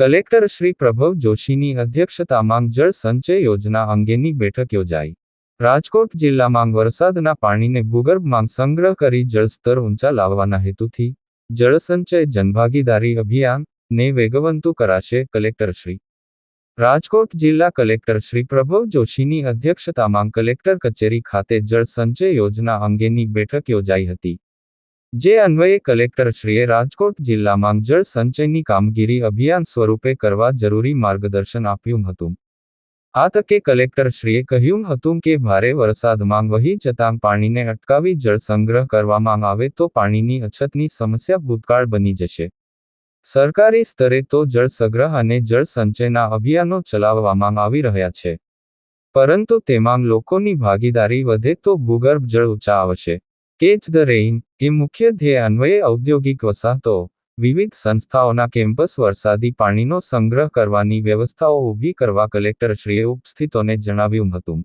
Collector Shri Prabhav જોશીની અધ્યક્ષતામાં જળ સંચય યોજના અંગેની બેઠક યોજાઈ. રાજકોટ જિલ્લામાં વરસાદના પાણીને ભૂગર્ભમાં સંગ્રહ કરી જળસ્તર ઊંચા લાવવાના હેતુથી જળસંચય જનભાગીદારી અભિયાન ને વેગવંતુ કરાશે કલેક્ટર શ્રી. રાજકોટ જિલ્લા કલેક્ટર શ્રી પ્રભવ જોશીની અધ્યક્ષતામાં કલેક્ટર કચેરી ખાતે જળ સંચય યોજના અંગેની બેઠક યોજાઈ હતી. જે અન્વયે કલેક્ટરશ્રીએ રાજકોટ જિલ્લામાં જળ સંચયની કામગીરી અભિયાન સ્વરૂપે કરવા જરૂરી માર્ગદર્શન આપ્યું હતું. આ તકે કલેક્ટરશ્રીએ કહ્યું હતું કે ભારે વરસાદમાં વહી જતાં પાણીને અટકાવી જળ સંગ્રહ કરવામાં આવે તો પાણીની અછતની સમસ્યા ભૂતકાળ બની જશે. સરકારી સ્તરે તો જળ સંગ્રહ અને જળ સંચયના અભિયાનો ચલાવવામાં આવી રહ્યા છે. પરંતુ તેમાં લોકોની ભાગીદારી વધે તો ભૂગર્ભ જળ ઊંચા આવશે. કેચ ધ રેઇન એ મુખ્ય ધ્યેય અન્વયે ઔદ્યોગિક વસાહતો, વિવિધ સંસ્થાઓના કેમ્પસ વરસાદી પાણીનો સંગ્રહ કરવાની વ્યવસ્થાઓ ઊભી કરવા કલેક્ટરશ્રીએ ઉપસ્થિતોને જણાવ્યું હતું.